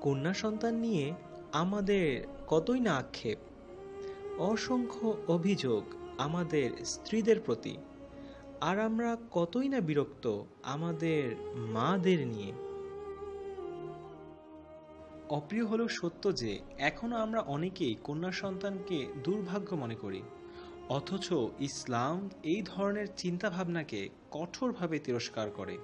কন্যা সন্তান নিয়ে আমাদের কতই না আক্ষেপ। অসংখ্য অভিযোগ আমাদের স্ত্রীদের প্রতি, আর আমরা কতই না বিরক্ত আমাদের মাদের নিয়ে। অপ্রিয় হলেও সত্য যে এখনও আমরা অনেকেই কন্যা সন্তানকে দুর্ভাগ্য মনে করি, অথচ ইসলাম এই ধরনের চিন্তাভাবনাকে কঠোরভাবে তিরস্কার করে।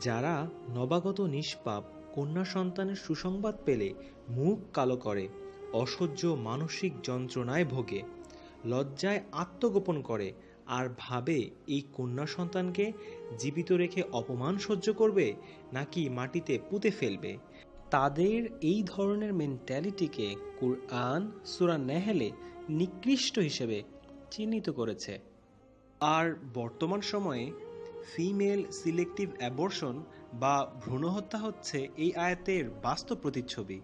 যারা নবাগত নিষ্পাপ কন্যা সন্তানের সুসংবাদ পেলে মুখ কালো করে, অসহ্য মানসিক যন্ত্রণায় ভোগে, লজ্জায় আত্মগোপন করে আর ভাবে এই কন্যা সন্তানকে জীবিত রেখে অপমান সহ্য করবে নাকি মাটিতে পুঁতে ফেলবে? তাদের এই ধরনের মেন্টালিটিকে কুরআন সুরা নেহেলে নিকৃষ্ট হিসেবে চিহ্নিত করেছে। আর বর্তমান সময়ে ফিমেল সিলেক্টিভ অ্যাবর্শন বা ভ্রূণ হত্যা হচ্ছে এই আয়াতের বাস্তব প্রতিচ্ছবি।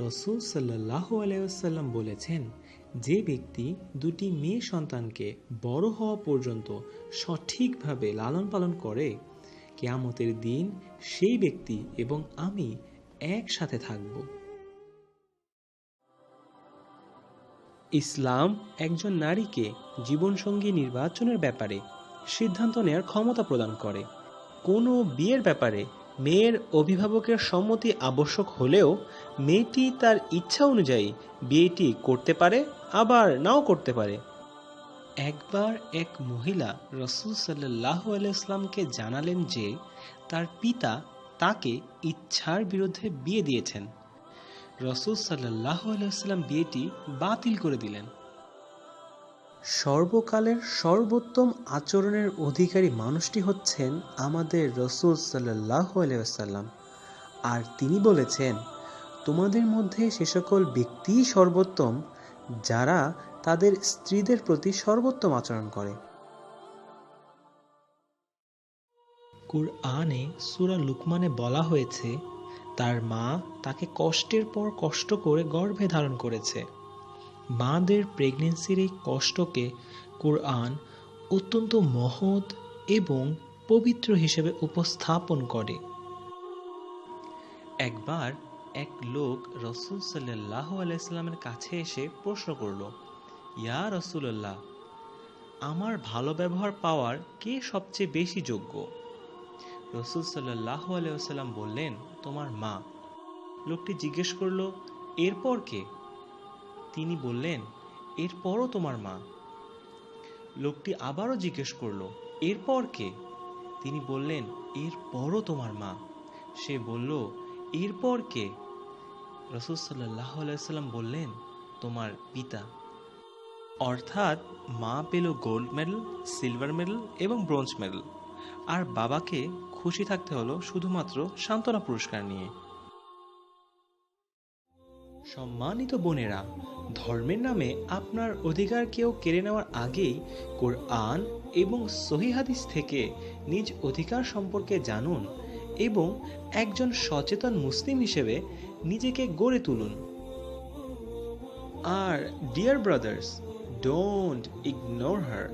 রসুল সাল্লাহ আলাইসাল্লাম বলেছেন, যে ব্যক্তি দুটি মেয়ে সন্তানকে বড় হওয়া পর্যন্ত সঠিকভাবে লালন পালন করে, কেয়ামতের দিন সেই ব্যক্তি এবং আমি একসাথে থাকব। ইসলাম একজন নারীকে জীবনসঙ্গী নির্বাচনের ব্যাপারে সিদ্ধান্ত নেওয়ার ক্ষমতা প্রদান করে। কোনো বিয়ের ব্যাপারে মেয়ের অভিভাবকের সম্মতি আবশ্যক হলেও মেয়েটি তার ইচ্ছা অনুযায়ী বিয়েটি করতে পারে, আবার নাও করতে পারে। একবার এক মহিলা রসুল সাল্লাহ আলাইসলামকে জানালেন যে তার পিতা তাকে ইচ্ছার বিরুদ্ধে বিয়ে দিয়েছেন। রসুল সাল্লাহ আলাইসাল্লাম বিয়েটি বাতিল করে দিলেন। সর্বকালের সর্বোত্তম আচরণের অধিকারী মানুষটি হচ্ছেন আমাদের রসুল সাল্লাহ আলাইসাল্লাম আর তিনি বলেছেন, তোমাদের মধ্যে সে সকল ব্যক্তিই সর্বোত্তম, যারা তাদের স্ত্রীদের প্রতি সর্বোত্তম আচরণ করে। কুরআনে সুরা লুকমানে বলা হয়েছে, তার মা তাকে কষ্টের পর কষ্ট করে গর্ভে ধারণ করেছে। মাদের প্রেগনেন্সির এই কষ্টকে কুরআন অত্যন্ত মহৎ এবং পবিত্র হিসেবে উপস্থাপন করে। একবার এক লোক রসুল সাল্লাহ আলাইস্লামের কাছে এসে প্রশ্ন করল, ইয়া রসুল্লাহ আমার ভালো ব্যবহার পাওয়ার কে সবচেয়ে বেশি যোগ্য? রসুল সাল্লাহ আলাইসাল্লাম বললেন, তোমার মা। লোকটি জিজ্ঞেস করল, এরপর কে? তিনি বললেন, এরপরও তোমার মা? লোকটি আবারও জিজ্ঞেস করল, এরপর কে? তিনি বললেন, এরপরও তোমার মা। সে বলল, এরপর কে? রসুল সাল্লাহ আলাইসাল্লাম বললেন, তোমার পিতা। অর্থাৎ মা পেল গোল্ড মেডেল, সিলভার মেডেল এবং ব্রোঞ্জ মেডেল। আর বাবাকে খুশি থাকতে হলো শুধুমাত্র সান্ত্বনা পুরস্কার নিয়ে। সম্মানিত বোনেরা ধর্মের নামে আপনার অধিকার কেউ কেড়ে নেওয়ার আগেই কোরআন এবং সহি হাদিস থেকে নিজ অধিকার সম্পর্কে জানুন এবং একজন সচেতন মুসলিম হিসেবে নিজেকে গড়ে তুলুন। আর dear brothers don't ignore her